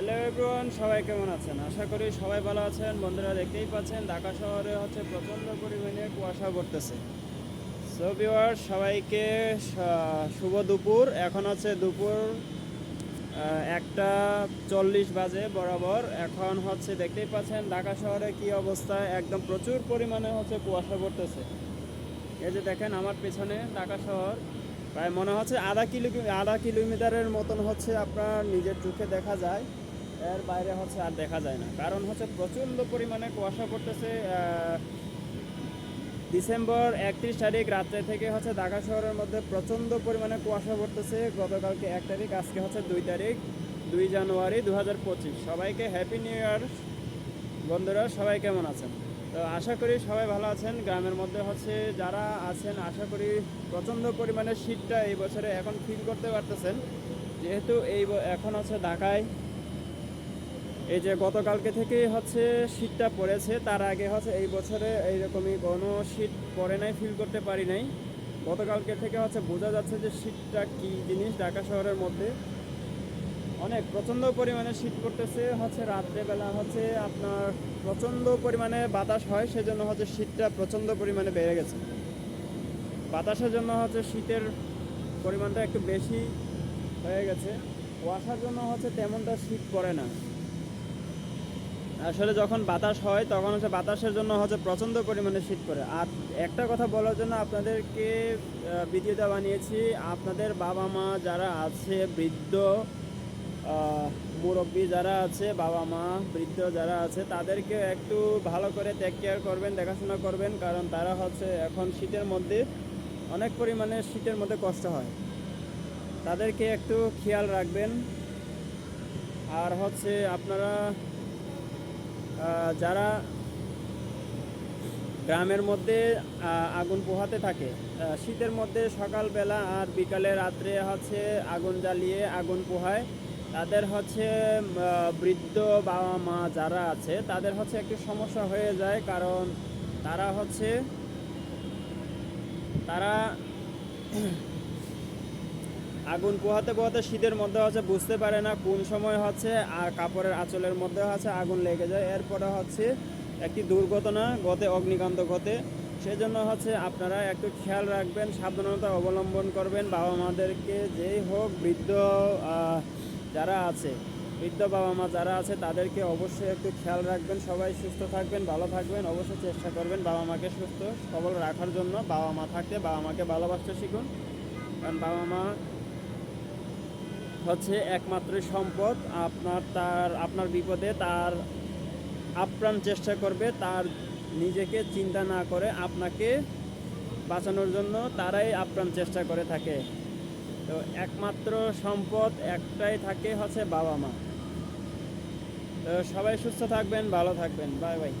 Hello everyone সবাই কেমন আছেন? আশা করি সবাই ভালো আছেন। বন্ধুরা দেখতেই পাচ্ছেন, ঢাকা শহরে হচ্ছে প্রচণ্ড পরিমাণে কুয়াশা পড়তেছে। সো ভিউয়ার সবাইকে শুভ দুপুর। এখন হচ্ছে দুপুর একটা চল্লিশ বাজে বরাবর। এখন হচ্ছে দেখতেই পাচ্ছেন, ঢাকা শহরে কি অবস্থা? একদম প্রচুর পরিমাণে হচ্ছে কুয়াশা পড়তেছে। এই যে দেখেন, আমার পেছনে ঢাকা শহর। প্রায় মনে হচ্ছে আধা কিলো আধা কিলোমিটারের মতন হচ্ছে আপনার নিজের চোখে দেখা যায়। এর বাইরে হচ্ছে আর দেখা যায় না। কারণ হচ্ছে প্রচণ্ড পরিমাণে কুয়াশা পড়তেছে ডিসেম্বর একত্রিশ তারিখ রাত্রে থেকে হচ্ছে ঢাকা শহরের মধ্যে প্রচণ্ড পরিমাণে কুয়াশা পড়তেছে। গতকালকে এক তারিখ, আজকে হচ্ছে দুই তারিখ, দুই জানুয়ারি দু হাজার পঁচিশ। সবাইকে হ্যাপি নিউ ইয়ার বন্ধুরা, সবাই কেমন আছেন? তো আশা করি সবাই ভালো আছেন। গ্রামের মধ্যে হচ্ছে যারা আছেন, আশা করি প্রচণ্ড পরিমাণে শীতটা এই বছরে এখন ফিল করতে পারতেছেন। যেহেতু এই এখন হচ্ছে ঢাকায় এই যে গতকালকে থেকে হচ্ছে শীতটা পড়েছে, তার আগে হচ্ছে এই বছরে এইরকমই কোনো শীত পড়ে নাই ফিল করতে পারি নাই। গতকালকে থেকে হচ্ছে বোঝা যাচ্ছে যে শীতটা কী জিনিস ঢাকা শহরের মধ্যে। অনেক প্রচণ্ড পরিমাণে শীত করতেছে হচ্ছে রাত্রেবেলা হচ্ছে আপনার প্রচণ্ড পরিমাণে বাতাস হয়, সেজন্য হচ্ছে শীতটা প্রচণ্ড পরিমাণে বেড়ে গেছে। বাতাসের জন্য হচ্ছে শীতের পরিমাণটা একটু বেশি হয়ে গেছে। কুয়াশার জন্য হচ্ছে তেমনটা শীত পড়ে না। আসলে যখন বাতাস হয়, তখন হচ্ছে বাতাসের জন্য হচ্ছে প্রচণ্ড পরিমাণে শীত করে আর একটা কথা বলার জন্য আপনাদেরকে ভিডিওটা বানিয়েছি। আপনাদের বাবা মা যারা আছে, বৃদ্ধ মুরব্বী যারা আছে বাবা মা বৃদ্ধ যারা আছে, তাদেরকে একটু ভালো করে টেক কেয়ার করবেন, দেখাশোনা করবেন। কারণ তারা হচ্ছে এখন শীতের মধ্যে অনেক পরিমাণে শীতের মধ্যে কষ্ট হয়। তাদেরকে একটু খেয়াল রাখবেন। আর হচ্ছে আপনারা যারা গ্রামের মধ্যে আগুন পোহাতে থাকে শীতের মধ্যে সকালবেলা আর বিকালে রাত্রে হচ্ছে আগুন জ্বালিয়ে আগুন পোহায়। তাদের হচ্ছে বৃদ্ধ বাবা মা যারা আছে, তাদের হচ্ছে একটু সমস্যা হয়ে যায় কারণ তারা হচ্ছে, তারা আগুন পোহাতে পোহাতে শীতের মধ্যে হচ্ছে বুঝতে পারে না কোন সময় হচ্ছে, আর কাপড়ের আঁচলের মধ্যে হচ্ছে আগুন লেগে যায়। এরপরে হচ্ছে একটি দুর্ঘটনা গতে অগ্নিকাণ্ড ঘটে। সেজন্য হচ্ছে আপনারা একটু খেয়াল রাখবেন, সাবধানতা অবলম্বন করবেন। বাবা মাদেরকে যেই হোক বৃদ্ধ যারা আছে, বৃদ্ধ বাবা মা যারা আছে, তাদেরকে অবশ্যই একটু খেয়াল রাখবেন। সবাই সুস্থ থাকবেন, ভালো থাকবেন, অবশ্যই চেষ্টা করবেন বাবা মাকে সুস্থ সবল রাখার জন্য। বাবা মা থাকতে বাবা মাকে ভালোবাসতে শিখুন। কারণ বাবা মা হচ্ছে একমাত্র সম্পদ। আপনার তার, আপনার বিপদে তার আপ্রাণ চেষ্টা করবে, তার নিজেকে চিন্তা না করে আপনাকে বাঁচানোর জন্য তারাই আপ্রাণ চেষ্টা করে থাকে। তো একমাত্র সম্পদ একটাই থাকে হচ্ছে বাবা মা তো সবাই সুস্থ থাকবেন, ভালো থাকবেন। Bye bye.